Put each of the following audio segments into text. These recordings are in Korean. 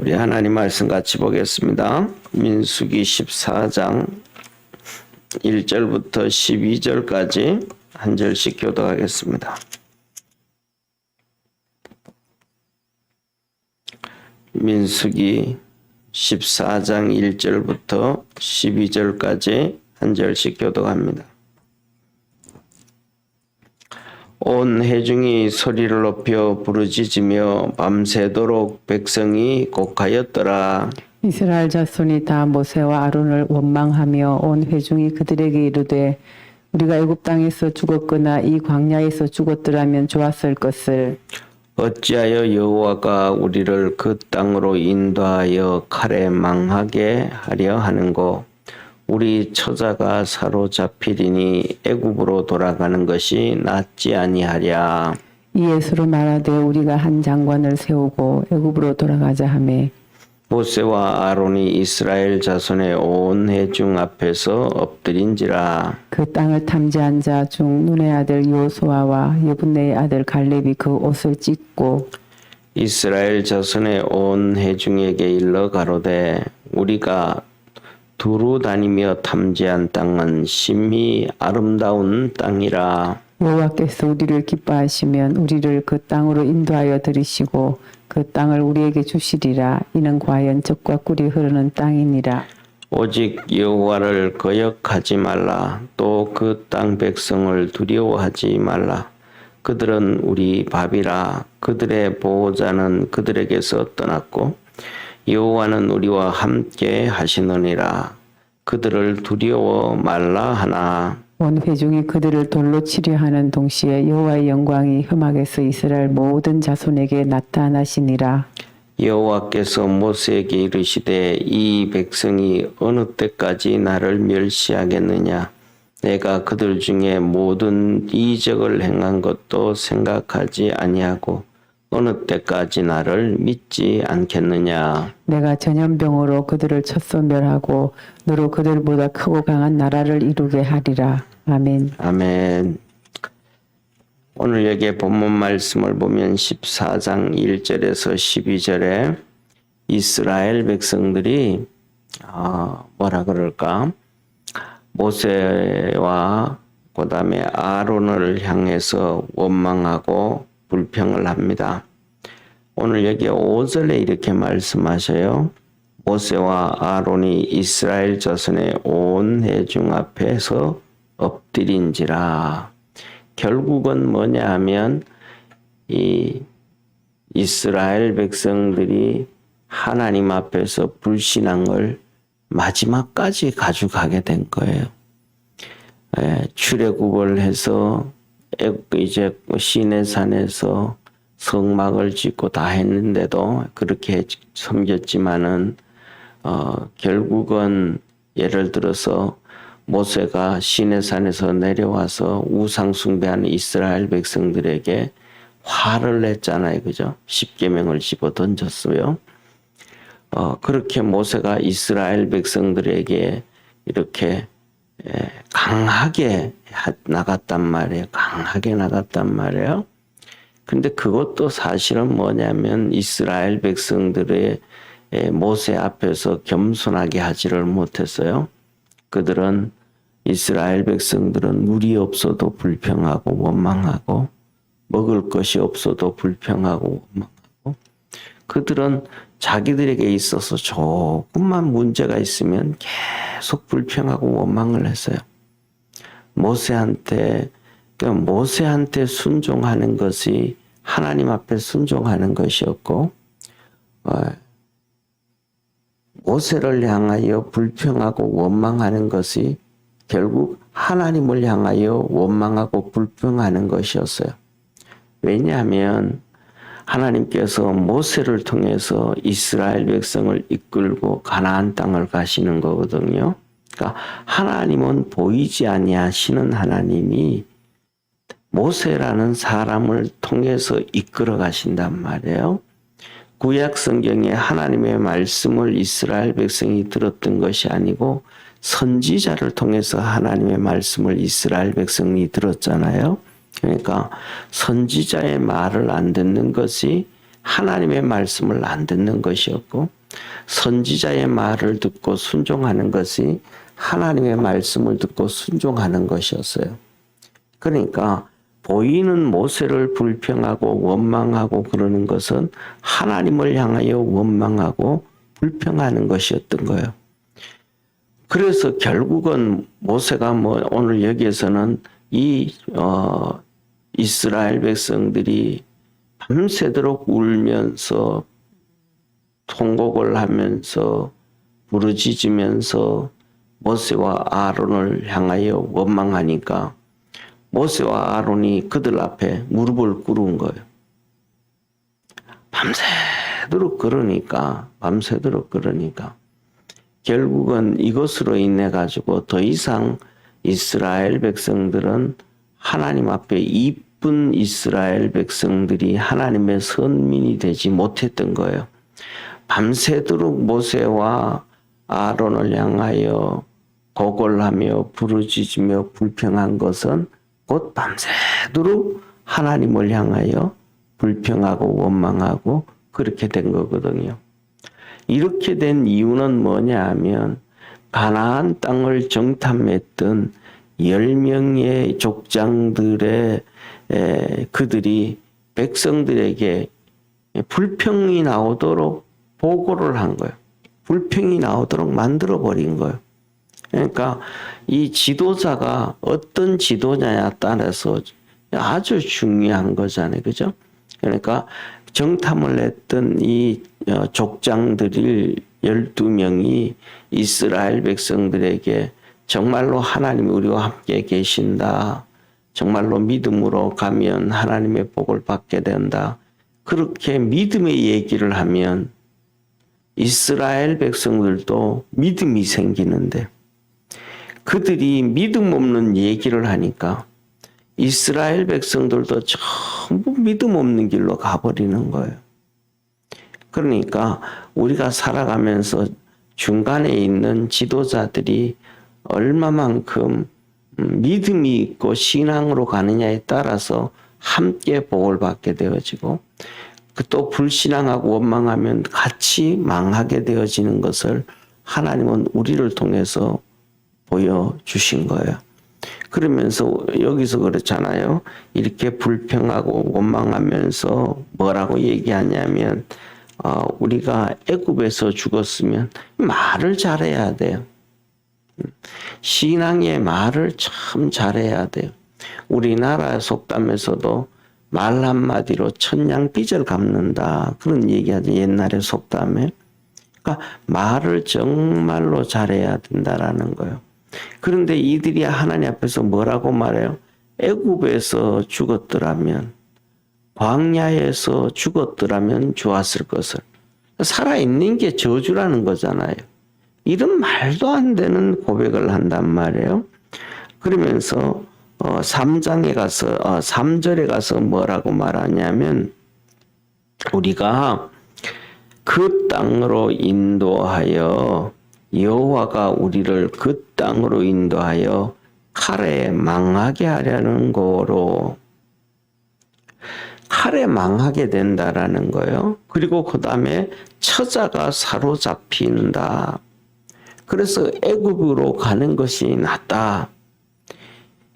우리 하나님 말씀 같이 보겠습니다. 민수기 14장 1절부터 12절까지 한 절씩 교독하겠습니다. 민수기 14장 1절부터 12절까지 한 절씩 교독합니다. 온 회중이 소리를 높여 부르짖으며 밤새도록 백성이 곡하였더라. 이스라엘 자손이 다 모세와 아론을 원망하며 온 회중이 그들에게 이르되 우리가 애굽 땅에서 죽었거나 이 광야에서 죽었더라면 좋았을 것을 어찌하여 여호와가 우리를 그 땅으로 인도하여 칼에 망하게 하려 하는고 우리 처자가 사로잡히리니 애굽으로 돌아가는 것이 낫지 아니하랴. 서로 말하되 우리가 한 장관을 세우고 애굽으로 돌아가자 하매. 모세와 아론이 이스라엘 자손의 온 회중 앞에서 엎드린지라. 그 땅을 탐지한 자 중 눈의 아들 요수아와 여분네의 아들 갈렙이 그 옷을 찢고 이스라엘 자손의 온 회중에게 일러 가로되 우리가 두루 다니며 탐지한 땅은 심히 아름다운 땅이라. 여호와께서 우리를 기뻐하시면 우리를 그 땅으로 인도하여 들이시고 그 땅을 우리에게 주시리라. 이는 과연 적과 꿀이 흐르는 땅이니라. 오직 여호와를 거역하지 말라. 또 그 땅 백성을 두려워하지 말라. 그들은 우리 밥이라. 그들의 보호자는 그들에게서 떠났고 여호와는 우리와 함께 하시느니라. 그들을 두려워 말라 하나. 온 회중이 그들을 돌로 치려 하는 동시에 여호와의 영광이 흠악에서 이스라엘 모든 자손에게 나타나시니라. 여호와께서 모세에게 이르시되 이 백성이 어느 때까지 나를 멸시하겠느냐? 내가 그들 중에 모든 이적을 행한 것도 생각하지 아니하고 어느 때까지 나를 믿지 않겠느냐 내가 전염병으로 그들을 쳤소멸하고 너로 그들보다 크고 강한 나라를 이루게 하리라 아멘 아멘. 오늘 여기 본문 말씀을 보면 14장 1절에서 12절에 이스라엘 백성들이 어, 뭐라 그럴까? 모세와 그다음에 아론을 향해서 원망하고 불평을 합니다. 오늘 여기 5절에 이렇게 말씀하셔요. 모세와 아론이 이스라엘 자손의 온 회중 앞에서 엎드린지라. 결국은 뭐냐 하면 이 이스라엘 백성들이 하나님 앞에서 불신한 걸 마지막까지 가져가게 된 거예요. 예, 출애굽을 해서 애- 이제 시내 산에서 성막을 짓고 다 했는데도 그렇게 섬겼지만은 어, 결국은 예를 들어서 모세가 시내산에서 내려와서 우상 숭배하는 이스라엘 백성들에게 화를 냈잖아요. 그죠? 십계명을 집어 던졌어요. 어, 그렇게 모세가 이스라엘 백성들에게 이렇게 에, 강하게 하- 나갔단 말이에요. 강하게 나갔단 말이에요. 근데 그것도 사실은 뭐냐면 이스라엘 백성들의 에, 모세 앞에서 겸손하게 하지를 못했어요. 그들은 이스라엘 백성들은 물이 없어도 불평하고 원망하고 먹을 것이 없어도 불평하고 원망하고 그들은 자기들에게 있어서 조금만 문제가 있으면 계속 불평하고 원망을 했어요. 모세한테 그러니까 모세한테 순종하는 것이 하나님 앞에 순종하는 것이었고 어, 모세를 향하여 불평하고 원망하는 것이 결국 하나님을 향하여 원망하고 불평하는 것이었어요. 왜냐하면 하나님께서 모세를 통해서 이스라엘 백성을 이끌고 가나안 땅을 가시는 거거든요. 그러니까 하나님은 보이지 아니하시는 하나님이 모세라는 사람을 통해서 이끌어 가신단 말이에요. 구약 성경에 하나님의 말씀을 이스라엘 백성이 들었던 것이 아니고 선지자를 통해서 하나님의 말씀을 이스라엘 백성이 들었잖아요. 그러니까 선지자의 말을 안 듣는 것이 하나님의 말씀을 안 듣는 것이었고 선지자의 말을 듣고 순종하는 것이 하나님의 말씀을 듣고 순종하는 것이었어요. 그러니까 보이는 모세를 불평하고 원망하고 그러는 것은 하나님을 향하여 원망하고 불평하는 것이었던 거예요. 그래서 결국은 모세가 뭐 오늘 여기에서는 이 어, 이스라엘 백성들이 밤새도록 울면서 통곡을 하면서 부르짖으면서 모세와 아론을 향하여 원망하니까 모세와 아론이 그들 앞에 무릎을 꿇은 거예요. 밤새도록 그러니까 밤새도록 그러니까 결국은 이것으로 인해 가지고 더 이상 이스라엘 백성들은 하나님 앞에 이쁜 이스라엘 백성들이 하나님의 선민이 되지 못했던 거예요. 밤새도록 모세와 아론을 향하여 고걸하며 부르짖으며 불평한 것은 곧 밤새도록 하나님을 향하여 불평하고 원망하고 그렇게 된 거거든요. 이렇게 된 이유는 뭐냐 하면 가나안 땅을 정탐했던 열 명의 족장들의 에, 그들이 백성들에게 불평이 나오도록 보고를 한 거예요. 불평이 나오도록 만들어 버린 거예요. 그러니까 이 지도자가 어떤 지도자에 따라서 아주 중요한 거잖아요. 그죠? 그러니까 정탐을 했던 이 어, 족장들이 12명이 이스라엘 백성들에게 정말로 하나님이 우리와 함께 계신다. 정말로 믿음으로 가면 하나님의 복을 받게 된다. 그렇게 믿음의 얘기를 하면 이스라엘 백성들도 믿음이 생기는데 그들이 믿음 없는 얘기를 하니까 이스라엘 백성들도 전부 믿음 없는 길로 가버리는 거예요. 그러니까 우리가 살아가면서 중간에 있는 지도자들이 얼마만큼 믿음이 있고 신앙으로 가느냐에 따라서 함께 복을 받게 되어지고 그또 불신앙하고 원망하면 같이 망하게 되어지는 것을 하나님은 우리를 통해서 보여주신 거예요. 그러면서 여기서 그렇잖아요. 이렇게 불평하고 원망하면서 뭐라고 얘기하냐면 어, 우리가 애굽에서 죽었으면 말을 잘해야 돼요. 신앙의 말을 참 잘해야 돼요. 우리나라 속담에서도 말 한마디로 천냥 빚을 갚는다. 그런 얘기하죠. 옛날에 속담에. 그러니까 말을 정말로 잘해야 된다라는 거예요. 그런데 이들이 하나님 앞에서 뭐라고 말해요? 애굽에서 죽었더라면 광야에서 죽었더라면 좋았을 것을. 살아있는 게 저주라는 거잖아요. 이런 말도 안 되는 고백을 한단 말이에요. 그러면서 어 3장에 가서 어 3절에 가서 뭐라고 말하냐면 우리가 그 땅으로 인도하여 여호와가 우리를 그 땅으로 인도하여 칼에 망하게 하려는 거로 칼에 망하게 된다라는 거예요. 그리고 그 다음에 처자가 사로잡힌다. 그래서 애굽으로 가는 것이 낫다.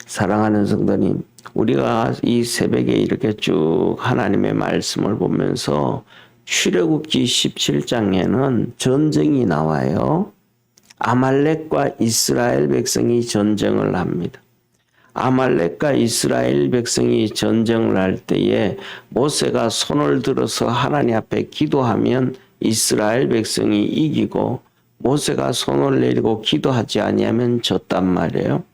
사랑하는 성도님, 우리가 이 새벽에 이렇게 쭉 하나님의 말씀을 보면서 출애굽기 17장에는 전쟁이 나와요. 아말렉과 이스라엘 백성이 전쟁을 합니다. 아말렉과 이스라엘 백성이 전쟁을 할 때에 모세가 손을 들어서 하나님 앞에 기도하면 이스라엘 백성이 이기고 모세가 손을 내리고 기도하지 아니하면 졌단 말이에요.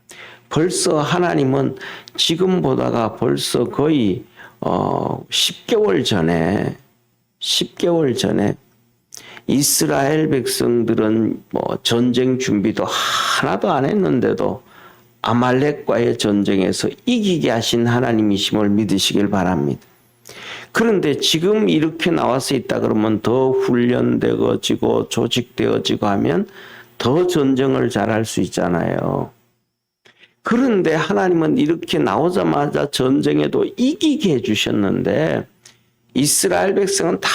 벌써 하나님은 지금 보다가 벌써 거의 어 10개월 전에 10개월 전에 이스라엘 백성들은 뭐 전쟁 준비도 하나도 안 했는데도 아말렉과의 전쟁에서 이기게 하신 하나님이심을 믿으시길 바랍니다. 그런데 지금 이렇게 나와서 있다 그러면 더 훈련되어지고 조직되어지고 하면 더 전쟁을 잘할 수 있잖아요. 그런데 하나님은 이렇게 나오자마자 전쟁에도 이기게 해주셨는데 이스라엘 백성은 다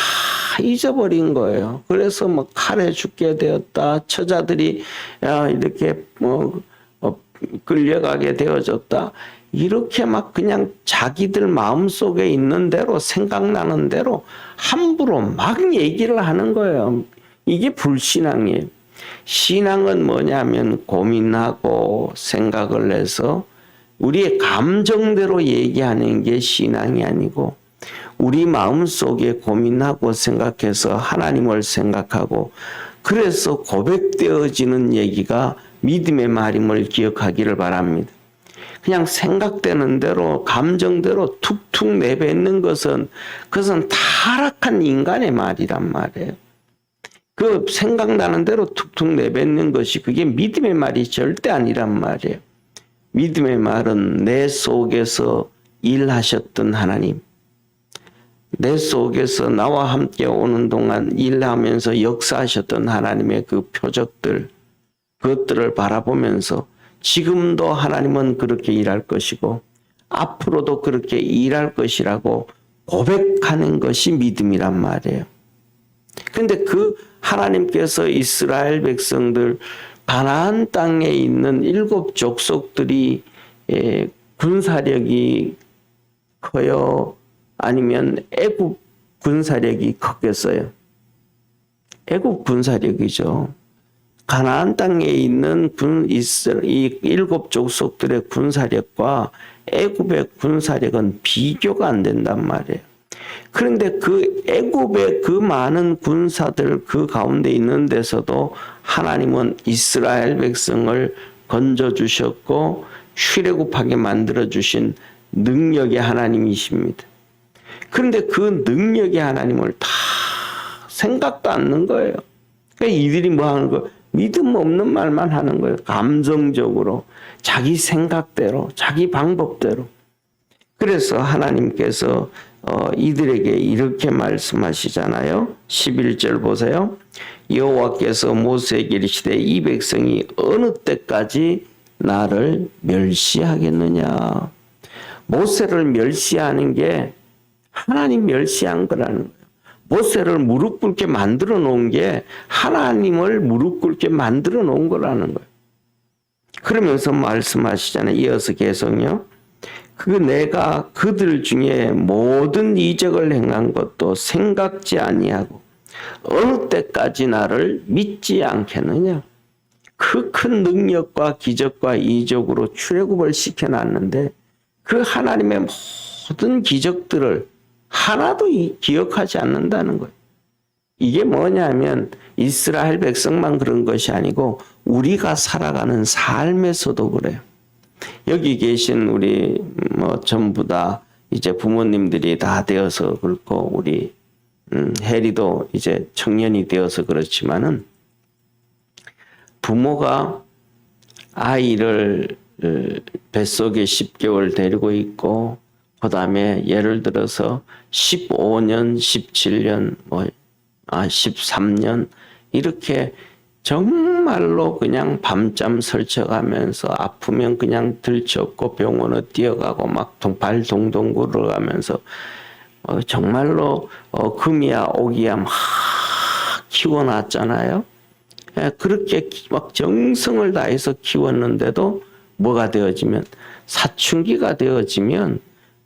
잊어버린 거예요. 그래서 뭐 칼에 죽게 되었다. 처자들이 야, 이렇게 뭐 어, 끌려가게 되어졌다. 이렇게 막 그냥 자기들 마음속에 있는 대로 생각나는 대로 함부로 막 얘기를 하는 거예요. 이게 불신앙이에요. 신앙은 뭐냐면 고민하고 생각을 해서 우리의 감정대로 얘기하는 게 신앙이 아니고 우리 마음 속에 고민하고 생각해서 하나님을 생각하고 그래서 고백되어지는 얘기가 믿음의 말임을 기억하기를 바랍니다. 그냥 생각되는 대로 감정대로 툭툭 내뱉는 것은 그것은 타락한 인간의 말이란 말이에요. 그 생각나는 대로 툭툭 내뱉는 것이 그게 믿음의 말이 절대 아니란 말이에요. 믿음의 말은 내 속에서 일하셨던 하나님, 내 속에서 나와 함께 오는 동안 일하면서 역사하셨던 하나님의 그 표적들, 그것들을 바라보면서 지금도 하나님은 그렇게 일할 것이고 앞으로도 그렇게 일할 것이라고 고백하는 것이 믿음이란 말이에요. 근데 그 하나님께서 이스라엘 백성들 가나안 땅에 있는 일곱 족속들이 예, 군사력이 커요? 아니면 애국 군사력이 컸겠어요? 애국 군사력이죠. 가나안 땅에 있는 군 이스라 이 일곱 족속들의 군사력과 애굽의 군사력은 비교가 안 된단 말이에요. 그런데 그 애굽의 그 많은 군사들 그 가운데 있는 데서도 하나님은 이스라엘 백성을 건져 주셨고 출애굽하게 만들어 주신 능력의 하나님이십니다. 그런데 그 능력의 하나님을 다 생각도 않는 거예요. 그러니까 이들이 뭐 하는 거 믿음 없는 말만 하는 거예요. 감정적으로 자기 생각대로 자기 방법대로. 그래서 하나님께서 어, 이들에게 이렇게 말씀하시잖아요. 11절 보세요. 여호와께서 모세에게 이르시되 이 백성이 어느 때까지 나를 멸시하겠느냐. 모세를 멸시하는 게 하나님 멸시한 거라는 거예요. 모세를 무릎 꿇게 만들어 놓은 게 하나님을 무릎 꿇게 만들어 놓은 거라는 거예요. 그러면서 말씀하시잖아요. 이어서 계속요. 그 내가 그들 중에 모든 이적을 행한 것도 생각지 아니하고 어느 때까지 나를 믿지 않겠느냐? 그 큰 능력과 기적과 이적으로 출애굽을 시켜놨는데 그 하나님의 모든 기적들을 하나도 이- 기억하지 않는다는 거예요. 이게 뭐냐면 이스라엘 백성만 그런 것이 아니고 우리가 살아가는 삶에서도 그래요. 여기 계신 우리 뭐 전부 다 이제 부모님들이 다 되어서 그렇고 우리 음, 해리도 이제 청년이 되어서 그렇지만은 부모가 아이를 어, 뱃속에 10개월 데리고 있고 그 다음에 예를 들어서 15년, 17년 뭐 아, 13년 이렇게 정말로 그냥 밤잠 설쳐가면서 아프면 그냥 들쳤고 병원에 뛰어가고 막 발 동동 굴러가면서 어, 정말로 어, 금이야 오기야 막 키워놨잖아요. 예, 그렇게 키- 막 정성을 다해서 키웠는데도 뭐가 되어지면 사춘기가 되어지면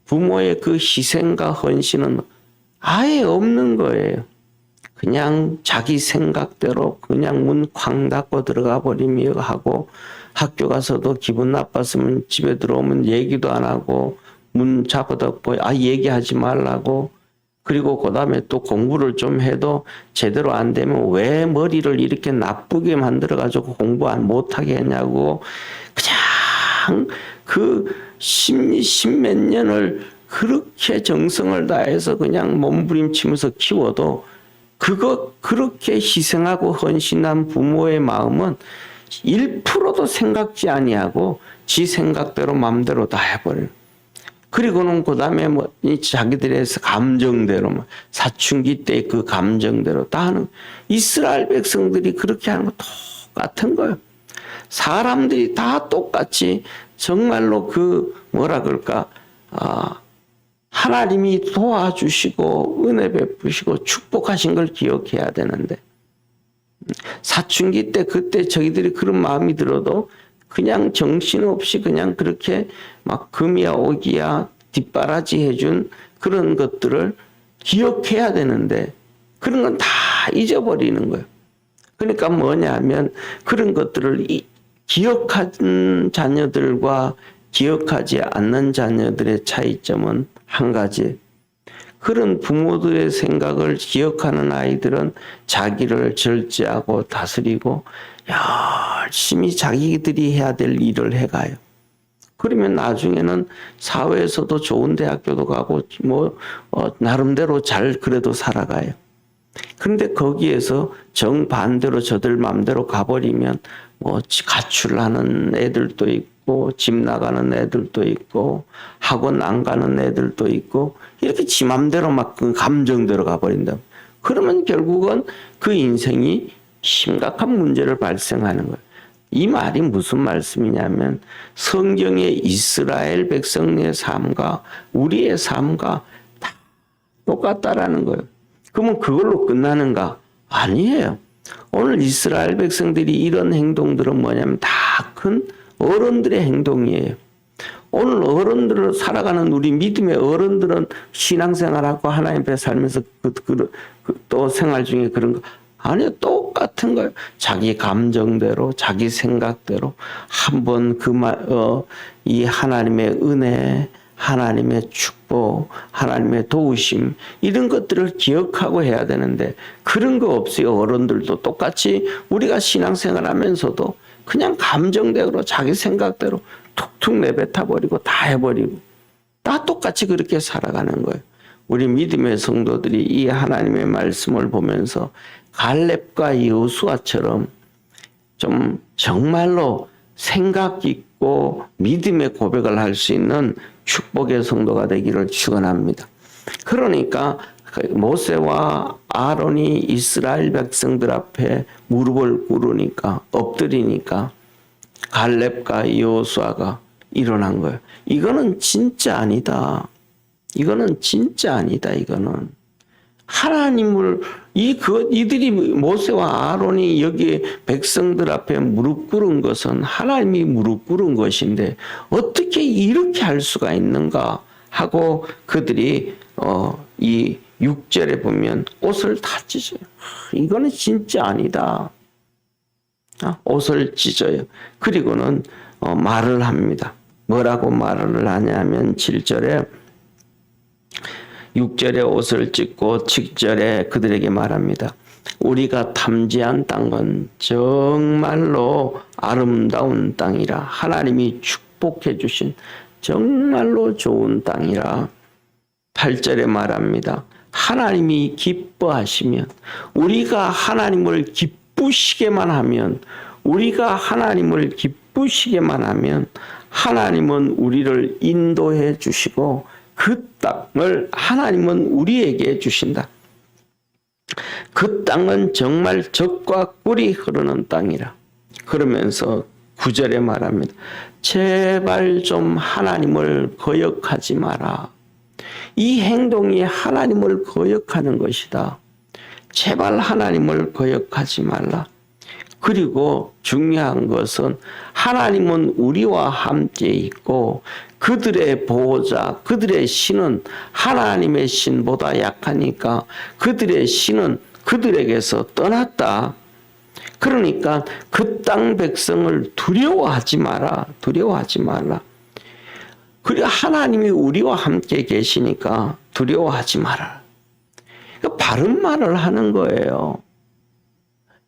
부모의 그 희생과 헌신은 아예 없는 거예요. 그냥 자기 생각대로 그냥 문 쾅 닫고 들어가 버리며 하고 학교 가서도 기분 나빴으면 집에 들어오면 얘기도 안 하고 문 잡아닫고 아 얘기하지 말라고 그리고 그 다음에 또 공부를 좀 해도 제대로 안 되면 왜 머리를 이렇게 나쁘게 만들어 가지고 공부 안 못하게 했냐고 그냥 그 십몇 십몇 년을 그렇게 정성을 다해서 그냥 몸부림치면서 키워도 그거 그렇게 희생하고 헌신한 부모의 마음은 1%도 생각지 아니하고 지 생각대로 마음대로 다 해버려요. 그리고는 그 다음에 뭐이 자기들의 감정대로 뭐 사춘기 때 그 감정대로 다 하는 이스라엘 백성들이 그렇게 하는 거 똑같은 거예요. 사람들이 다 똑같이 정말로 그 뭐라 그럴까 아 하나님이 도와주시고 은혜 베푸시고 축복하신 걸 기억해야 되는데 사춘기 때 그때 저희들이 그런 마음이 들어도 그냥 정신없이 그냥 그렇게 막 금이야 오기야 뒷바라지 해준 그런 것들을 기억해야 되는데 그런 건 다 잊어버리는 거예요. 그러니까 뭐냐면 그런 것들을 이- 기억한 자녀들과 기억하지 않는 자녀들의 차이점은 한 가지. 그런 부모들의 생각을 기억하는 아이들은 자기를 절제하고 다스리고 열심히 자기들이 해야 될 일을 해가요. 그러면 나중에는 사회에서도 좋은 대학교도 가고 뭐 어, 나름대로 잘 그래도 살아가요. 그런데 거기에서 정반대로 저들 마음대로 가버리면 뭐 지- 가출하는 애들도 있고 집 나가는 애들도 있고 학원 안 가는 애들도 있고 이렇게 지 맘대로 막 그 감정대로 가버린다. 그러면 결국은 그 인생이 심각한 문제를 발생하는 거예요. 이 말이 무슨 말씀이냐면 성경의 이스라엘 백성의 삶과 우리의 삶과 다 똑같다라는 거예요. 그러면 그걸로 끝나는가? 아니에요. 오늘 이스라엘 백성들이 이런 행동들은 뭐냐면 다 큰 어른들의 행동이에요. 오늘 어른들을 살아가는 우리 믿음의 어른들은 신앙생활하고 하나님 앞에 살면서 그, 그, 그, 또 생활 중에 그런 거 아니요 똑같은 거예요. 자기 감정대로 자기 생각대로 한번 그말어이 하나님의 은혜 하나님의 축복, 하나님의 도우심, 이런 것들을 기억하고 해야 되는데, 그런 거 없어요. 어른들도 똑같이 우리가 신앙생활 하면서도 그냥 감정대로 자기 생각대로 툭툭 내뱉어버리고 다 해버리고, 다 똑같이 그렇게 살아가는 거예요. 우리 믿음의 성도들이 이 하나님의 말씀을 보면서 갈렙과 여수아처럼 좀 정말로 생각 있고 믿음의 고백을 할 수 있는 축복의 성도가 되기를 축원합니다. 그러니까 모세와 아론이 이스라엘 백성들 앞에 무릎을 꿇으니까 엎드리니까 갈렙과 여호수아가 일어난 거예요. 이거는 진짜 아니다. 이거는 진짜 아니다. 이거는 하나님을 이 그 이들이 모세와 아론이 여기 백성들 앞에 무릎 꿇은 것은 하나님이 무릎 꿇은 것인데 어떻게 이렇게 할 수가 있는가 하고 그들이 어이 6절에 보면 옷을 다 찢어요. 이거는 진짜 아니다. 아, 옷을 찢어요. 그리고는 어, 말을 합니다. 뭐라고 말을 하냐면 7절에 6절에 옷을 찢고 7절에 그들에게 말합니다. 우리가 탐지한 땅은 정말로 아름다운 땅이라 하나님이 축복해 주신 정말로 좋은 땅이라 8절에 말합니다. 하나님이 기뻐하시면 우리가 하나님을 기쁘시게만 하면 우리가 하나님을 기쁘시게만 하면 하나님은 우리를 인도해 주시고 그 땅을 하나님은 우리에게 주신다. 그 땅은 정말 적과 꿀이 흐르는 땅이라. 그러면서 구절에 말합니다. 제발 좀 하나님을 거역하지 마라. 이 행동이 하나님을 거역하는 것이다. 제발 하나님을 거역하지 말라. 그리고 중요한 것은 하나님은 우리와 함께 있고 그들의 보호자, 그들의 신은 하나님의 신보다 약하니까 그들의 신은 그들에게서 떠났다. 그러니까 그 땅 백성을 두려워하지 마라. 두려워하지 말라. 그리고 하나님이 우리와 함께 계시니까 두려워하지 마라. 그러니까 바른 말을 하는 거예요.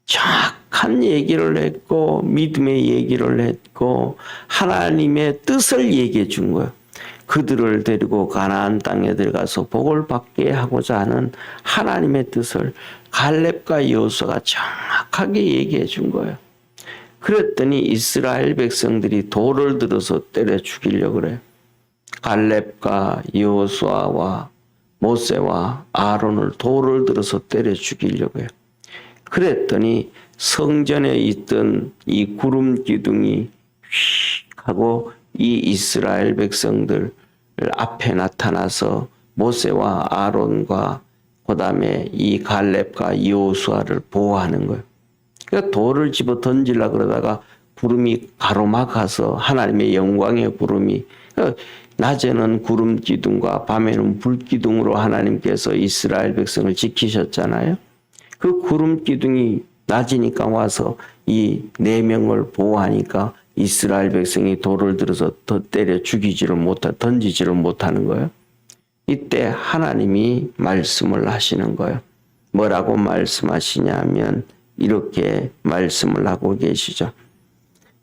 정확 한 얘기를 했고 믿음의 얘기를 했고 하나님의 뜻을 얘기해 준 거예요. 그들을 데리고 가나안 땅에 들어가서 복을 받게 하고자 하는 하나님의 뜻을 갈렙과 여호수아가 정확하게 얘기해 준 거예요. 그랬더니 이스라엘 백성들이 돌을 들어서 때려 죽이려고 그래. 갈렙과 여호수아와 모세와 아론을 돌을 들어서 때려 죽이려고 해요. 그랬더니 성전에 있던 이 구름 기둥이 휙 하고 이 이스라엘 백성들 앞에 나타나서 모세와 아론과 그다음에 이 갈렙과 여호수아를 보호하는 거예요. 그러니까 돌을 집어 던지려 그러다가 구름이 가로막아서 하나님의 영광의 구름이 그러니까 낮에는 구름 기둥과 밤에는 불 기둥으로 하나님께서 이스라엘 백성을 지키셨잖아요. 그 구름 기둥이 낮이니까 와서 이 네 명을 보호하니까 이스라엘 백성이 돌을 들어서 더 때려 죽이지를 못하 던지지를 못하는 거예요. 이때 하나님이 말씀을 하시는 거예요. 뭐라고 말씀하시냐면 이렇게 말씀을 하고 계시죠.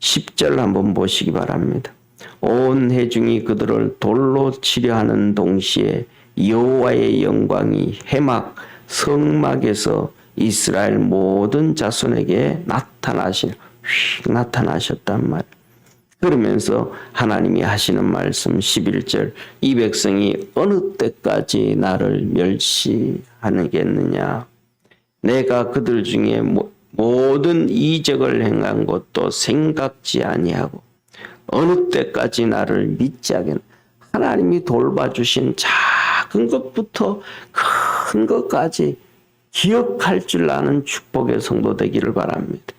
10절 한번 보시기 바랍니다. 온 해중이 그들을 돌로 치려 하는 동시에 여호와의 영광이 해막 성막에서 이스라엘 모든 자손에게 나타나신 휙 나타나셨단 말. 그러면서 하나님이 하시는 말씀 11절 이 백성이 어느 때까지 나를 멸시하겠느냐 내가 그들 중에 모- 모든 이적을 행한 것도 생각지 아니하고 어느 때까지 나를 믿지 하겠나 하나님이 돌봐주신 작은 것부터 큰 것까지 기억할 줄 아는 축복의 성도 되기를 바랍니다.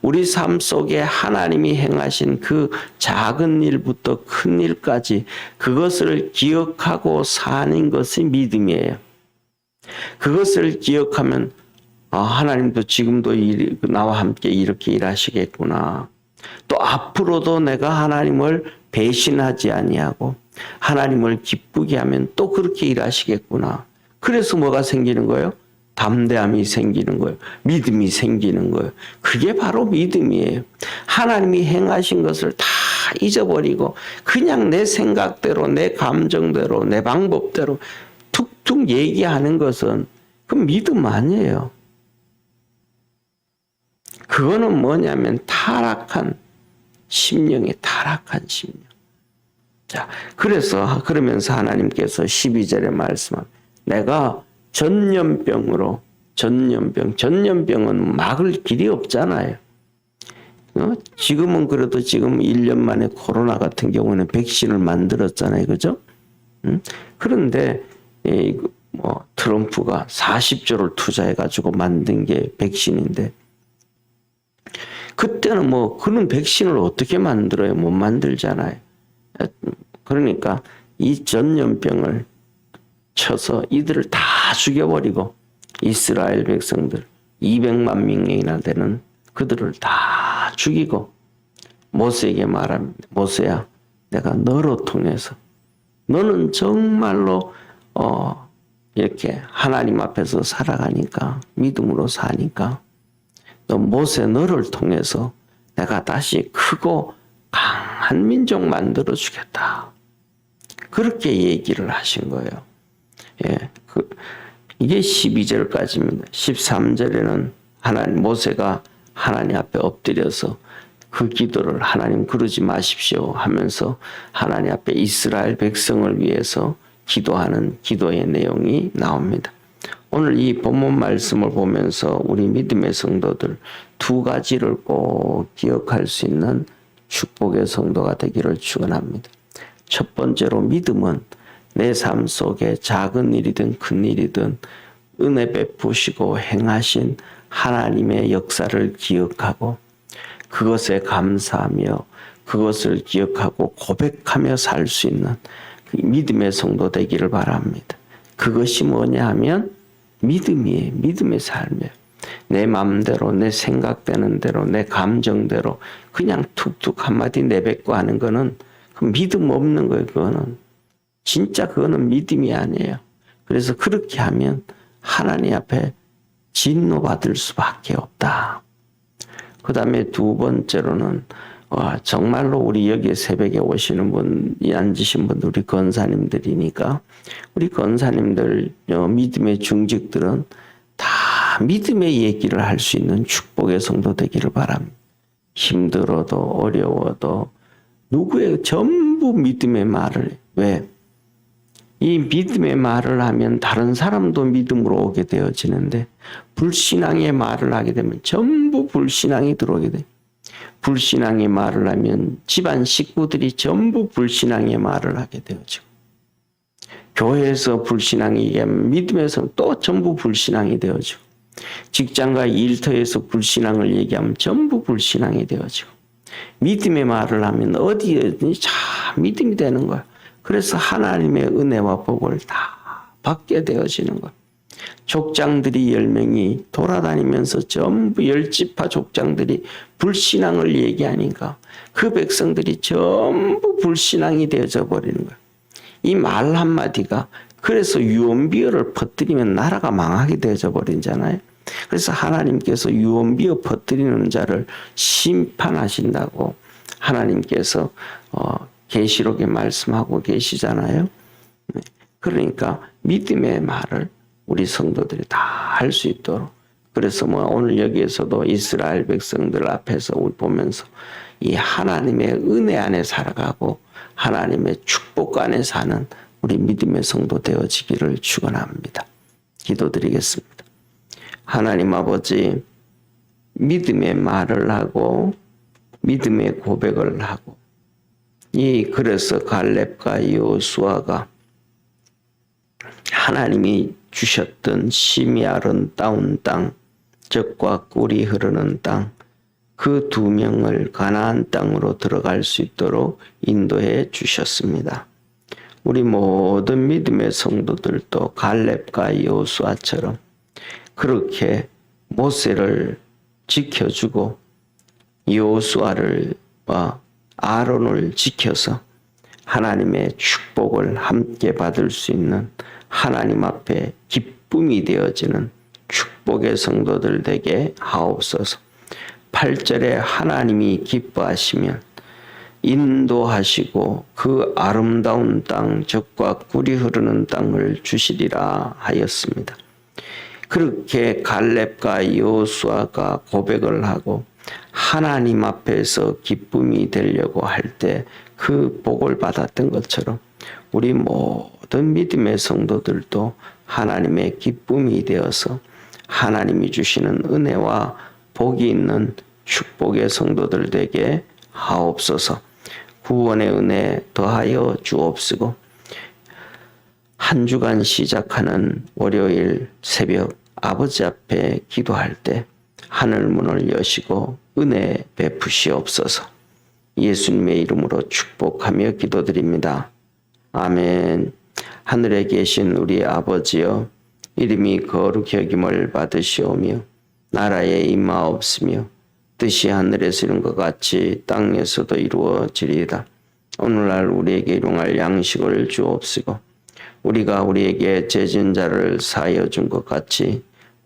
우리 삶 속에 하나님이 행하신 그 작은 일부터 큰 일까지 그것을 기억하고 사는 것이 믿음이에요. 그것을 기억하면 아, 하나님도 지금도 일- 나와 함께 이렇게 일하시겠구나. 또 앞으로도 내가 하나님을 배신하지 아니하고 하나님을 기쁘게 하면 또 그렇게 일하시겠구나. 그래서 뭐가 생기는 거예요? 담대함이 생기는 거예요. 믿음이 생기는 거예요. 그게 바로 믿음이에요. 하나님이 행하신 것을 다 잊어버리고 그냥 내 생각대로, 내 감정대로, 내 방법대로 툭툭 얘기하는 것은 그 믿음 아니에요. 그거는 뭐냐면 타락한 심령의 타락한 심령. 자, 그래서 그러면서 하나님께서 12절에 말씀한 내가 전염병으로 전염병 전염병은 막을 길이 없잖아요. 어? 지금은 그래도 지금 1년 만에 코로나 같은 경우는 백신을 만들었잖아요. 그죠? 음? 그런데 이, 뭐 트럼프가 40조를 투자해 가지고 만든 게 백신인데 그때는 뭐 그런 백신을 어떻게 만들어요? 못 만들잖아요. 그러니까 이 전염병을 쳐서 이들을 다 죽여버리고 이스라엘 백성들 200만 명이나 되는 그들을 다 죽이고 모세에게 말합니다. 모세야, 내가 너로 통해서 너는 정말로 어 이렇게 하나님 앞에서 살아가니까 믿음으로 사니까 너 모세 너를 통해서 내가 다시 크고 강한 민족 만들어 주겠다. 그렇게 얘기를 하신 거예요. 예. 그, 이게 12절까지입니다. 13절에는 하나님, 모세가 하나님 앞에 엎드려서 그 기도를 하나님 그러지 마십시오 하면서 하나님 앞에 이스라엘 백성을 위해서 기도하는 기도의 내용이 나옵니다. 오늘 이 본문 말씀을 보면서 우리 믿음의 성도들 두 가지를 꼭 기억할 수 있는 축복의 성도가 되기를 축원합니다. 첫 번째로 믿음은 내 삶 속에 작은 일이든 큰 일이든 은혜 베푸시고 행하신 하나님의 역사를 기억하고 그것에 감사하며 그것을 기억하고 고백하며 살 수 있는 그 믿음의 성도 되기를 바랍니다. 그것이 뭐냐 하면 믿음이에요. 믿음의 삶이에요. 내 마음대로, 내 생각되는 대로, 내 감정대로 그냥 툭툭 한마디 내뱉고 하는 거는 그 믿음 없는 거예요. 그거는 진짜 그거는 믿음이 아니에요. 그래서 그렇게 하면 하나님 앞에 진노받을 수밖에 없다. 그 다음에 두 번째로는 와, 정말로 우리 여기 새벽에 오시는 분이 앉으신 분들 우리 건사님들이니까 우리 건사님들 어, 믿음의 중직들은 다 믿음의 얘기를 할 수 있는 축복의 성도 되기를 바랍니다. 힘들어도 어려워도 누구의 전부 믿음의 말을 해. 왜? 이 믿음의 말을 하면 다른 사람도 믿음으로 오게 되어지는데 불신앙의 말을 하게 되면 전부 불신앙이 들어오게 돼. 불신앙의 말을 하면 집안 식구들이 전부 불신앙의 말을 하게 되어지고 교회에서 불신앙이 얘기하면 믿음에서 또 전부 불신앙이 되어지고 직장과 일터에서 불신앙을 얘기하면 전부 불신앙이 되어지고 믿음의 말을 하면 어디에든지 다 믿음이 되는 거야. 그래서 하나님의 은혜와 복을 다 받게 되어지는 거야. 족장들이 열 명이 돌아다니면서 전부 열지파 족장들이 불신앙을 얘기하니까 그 백성들이 전부 불신앙이 되어져 버리는 거야. 이말 한마디가 그래서 유언비어를 퍼뜨리면 나라가 망하게 되어져 버리잖아요. 그래서 하나님께서 유언비어 퍼뜨리는 자를 심판하신다고 하나님께서 어, 계시록에 말씀하고 계시잖아요. 네. 그러니까 믿음의 말을 우리 성도들이 다 할 수 있도록 그래서 뭐 오늘 여기에서도 이스라엘 백성들 앞에서 우리 보면서 이 하나님의 은혜 안에 살아가고 하나님의 축복 안에 사는 우리 믿음의 성도 되어지기를 축원합니다. 기도드리겠습니다. 하나님 아버지 믿음의 말을 하고 믿음의 고백을 하고 이 그래서 갈렙과 여호수아가 하나님이 주셨던 심이 아름다운 땅, 적과 꿀이 흐르는 땅, 그 두 명을 가나안 땅으로 들어갈 수 있도록 인도해 주셨습니다. 우리 모든 믿음의 성도들도 갈렙과 여호수아처럼 그렇게 모세를 지켜주고 여호수아를 와 아론을 지켜서 하나님의 축복을 함께 받을 수 있는 하나님 앞에 기쁨이 되어지는 축복의 성도들 되게 하옵소서. 8절에 하나님이 기뻐하시면 인도하시고 그 아름다운 땅, 적과 꿀이 흐르는 땅을 주시리라 하였습니다. 그렇게 갈렙과 여호수아가 고백을 하고 하나님 앞에서 기쁨이 되려고 할 때 그 복을 받았던 것처럼 우리 모든 믿음의 성도들도 하나님의 기쁨이 되어서 하나님이 주시는 은혜와 복이 있는 축복의 성도들 되게 하옵소서. 구원의 은혜 더하여 주옵시고 한 주간 시작하는 월요일 새벽 아버지 앞에 기도할 때 하늘 문을 여시고 은혜 베푸시옵소서. 예수님의 이름으로 축복하며 기도드립니다. 아멘. 하늘에 계신 우리 아버지여 이름이 거룩히 여김을 받으시오며 나라에 임하옵으며 뜻이 하늘에서 이룬 것 같이 땅에서도 이루어지리이다. 오늘날 우리에게 일용할 양식을 주옵시고 우리가 우리에게 죄진 자를 사하여 준 것 같이